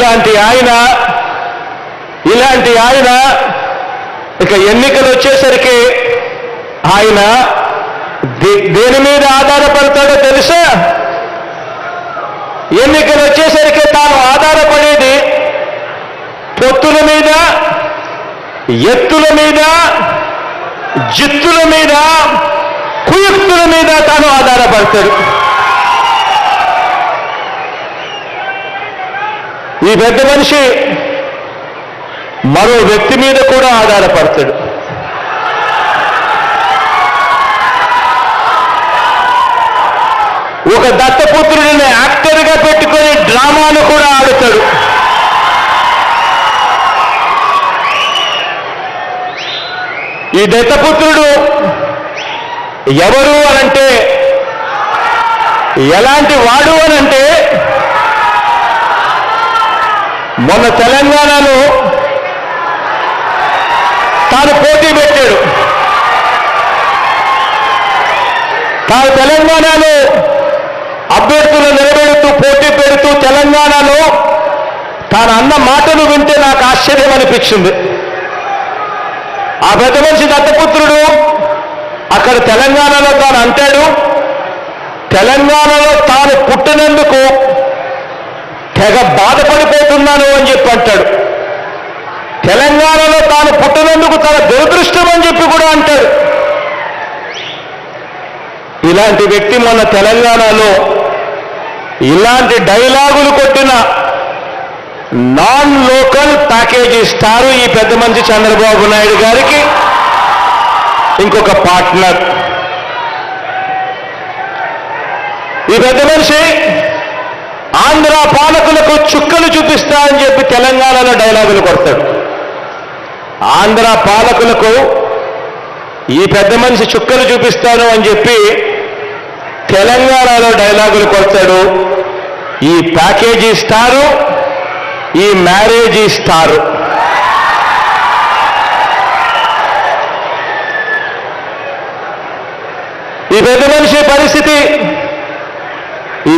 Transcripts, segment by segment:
ఇలాంటి ఆయన ఇలాంటి ఆయన ఇక ఎన్నికలు వచ్చేసరికి ఆయన దేని మీద ఆధారపడతాడో తెలుసా? ఎన్నికలు వచ్చేసరికి తాను ఆధారపడేది పొత్తుల మీద ఎత్తుల మీద జిత్తుల మీద కుయుక్తుల మీద తాను ఆధారపడతాడు. ఈ పెద్ద మనిషి మరో వ్యక్తి మీద కూడా ఆధారపడతాడు. ఒక దత్తపుత్రుడిని యాక్టర్గా పెట్టుకొని డ్రామాను కూడా ఆడుతాడు. ఈ దత్తపుత్రుడు ఎవరు అనంటే ఎలాంటి వాడు అనంటే మొన్న తెలంగాణలో తాను పోటీ పెట్టాడు. తాను తెలంగాణలో అభ్యర్థులు నిలబెడుతూ పోటీ పెడుతూ తెలంగాణలో తాను అన్న మాటలు వింటే నాకు ఆశ్చర్యం అనిపించింది. ఆ పెద్ద మనిషి దత్తపుత్రుడు అక్కడ తెలంగాణలో తాను అంటాడు తెలంగాణలో తాను పుట్టినందుకు తెగ అంటాడు తెలంగాణలో తాను పుట్టినందుకు తన దురదృష్టం అని చెప్పి కూడా అంటాడు. ఇలాంటి వ్యక్తి మన తెలంగాణలో ఇలాంటి డైలాగులు కొట్టిన నాన్ లోకల్ ప్యాకేజ్ ఇస్తారు ఈ పెద్ద మంచి చంద్రబాబు నాయుడు గారికి ఇంకొక పార్ట్నర్. ఈ పెద్ద మనిషి ఆంధ్ర పాలకులకు చుక్కలు చూపిస్తా అని చెప్పి తెలంగాణలో డైలాగులు కొడతాడు. ఆంధ్ర పాలకులకు ఈ పెద్ద మనిషి చుక్కలు చూపిస్తాను అని చెప్పి తెలంగాణలో డైలాగులు కొడతాడు. ఈ ప్యాకేజీ ఇస్తారు ఈ మ్యారేజ్ ఇస్తారు ఈ పెద్ద మనిషి పరిస్థితి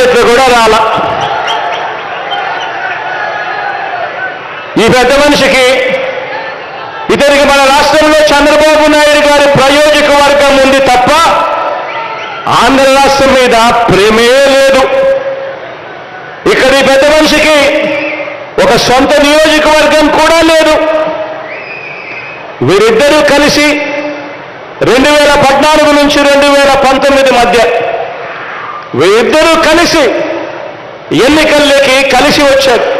డిపాజిట్లు కూడా రాల. ఈ పెద్ద మనిషికి ఇతనికి మన రాష్ట్రంలో చంద్రబాబు నాయుడు గారి ప్రయోజక వర్గం ఉంది తప్ప ఆంధ్ర రాష్ట్రం మీద ప్రేమే లేదు. ఇక్కడ ఈ పెద్ద మనిషికి ఒక సొంత నియోజకవర్గం కూడా లేదు. వీరిద్దరూ కలిసి రెండు వేల పద్నాలుగు నుంచి రెండు వేల పంతొమ్మిది మధ్య వీరిద్దరూ కలిసి ఎన్నికల్లోకి కలిసి వచ్చారు.